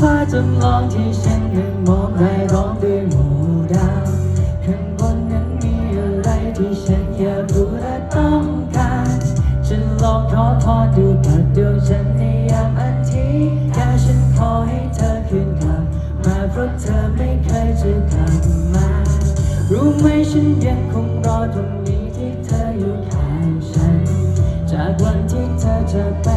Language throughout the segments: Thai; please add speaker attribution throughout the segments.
Speaker 1: ฟ้าจำลองที่ฉันได้มองได้ร้องด้วยหมู่ดาวข้างบนนั้นมีอะไรที่ฉันอยากรู้และต้องการ ฉันลองขอพรดูกับดวงฉันในยามอันที่แค่ฉันขอให้เธอคืนกลับมาเพราะเธอไม่เคยจะกลับมา รู้ไหมฉันยังคงรอตรงนี้ที่เธออยู่ข้างฉัน จากวันที่เธอจากไป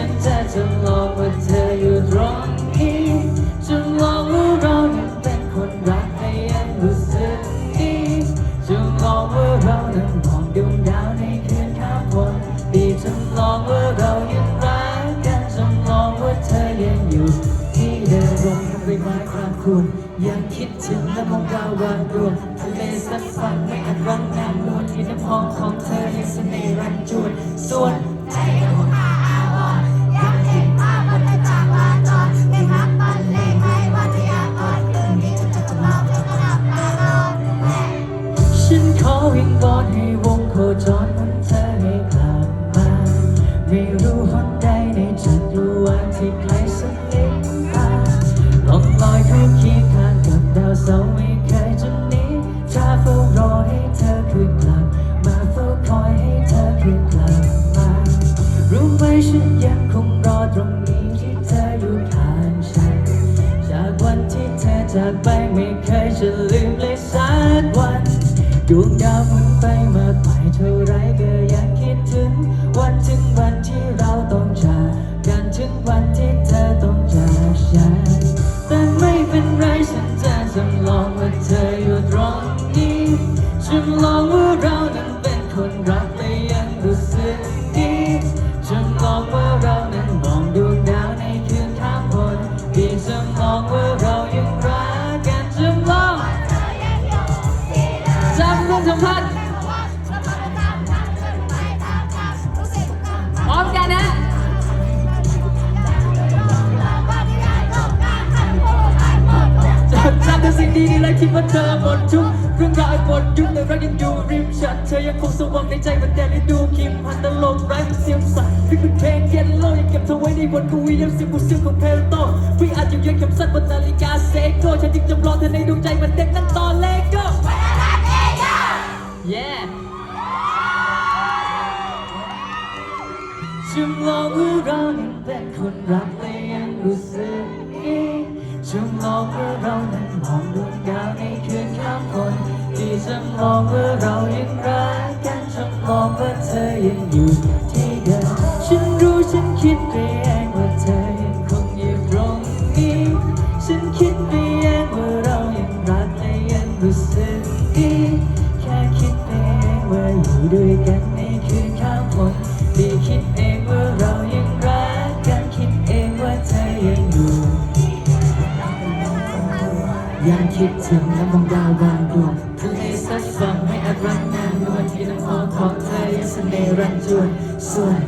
Speaker 1: ฉันจะจำลองว่าเธออยู่ตรงนี้จำลองว่าเรานั้นเป็นคนรักและยังรู้สึกดีจำลองว่าเรานั้นมองดวงดาวในคืนข้ามบนดีจำลองว่าเรายังรักกันจำลองว่าเธอยังอยู่ที่เดิมลมใบไม้กลางคุณยังคิดถึงและมองดาววางดวงทะเลสัดฝันไม่อาจรังนามนวลที่น้ำหอมของเธอยังเสน่ห์รันจวนส่วน
Speaker 2: อจากไป
Speaker 1: ไม่เคยจะลืมเลยสักวันดวงดาวมันไปมากมายเท่าไรก็ยังคิดถึง วันถึงวันที่เราต้องจากกันถึงวันที่เธอต้องจากฉันแต่ไม่เป็นไรฉันจะจำลองว่าเธออยู่ตรงนี้จำลองว่า ยังอยู่ริ
Speaker 2: มฉัน
Speaker 1: เธอยังคงสว่างในใจเหมือนแต่ได้ดูคิมพันตลกไร้เสียงสั่นฟิกเป็นเพลงเย็นโลยังเก็บเธอไว้ในบทกวียังสียงผู้เสียงของเพลโตวิอาจยังยังเข็มสั้นบนนาฬิกาเซโกฉันจึงจำลองเธอในดวงใจเหมือนเด็กนั่นตอนเลโก้ Yeah จำลองว่าเรานั้นเป็นคนรัก จำลองว่าเรายังรักกันจำลองว่าเธอยังอยู่ที่เดิมฉันรู้ฉันคิดไปเองว่าเธอยังคงอยู่ตรงนี้ ฉันคิดไปเองว่าเรายังรักและยังรู้สึกดีแค่คิดไปเองว่าอยู่ด้วยกันในคืนข้ามฝนดีคิดเองว่าเรายังรักกันคิดเองว่าเธอยังอยู่ยังคิดถึงและมองดาวบาง สน่ห์รันจวนส่วน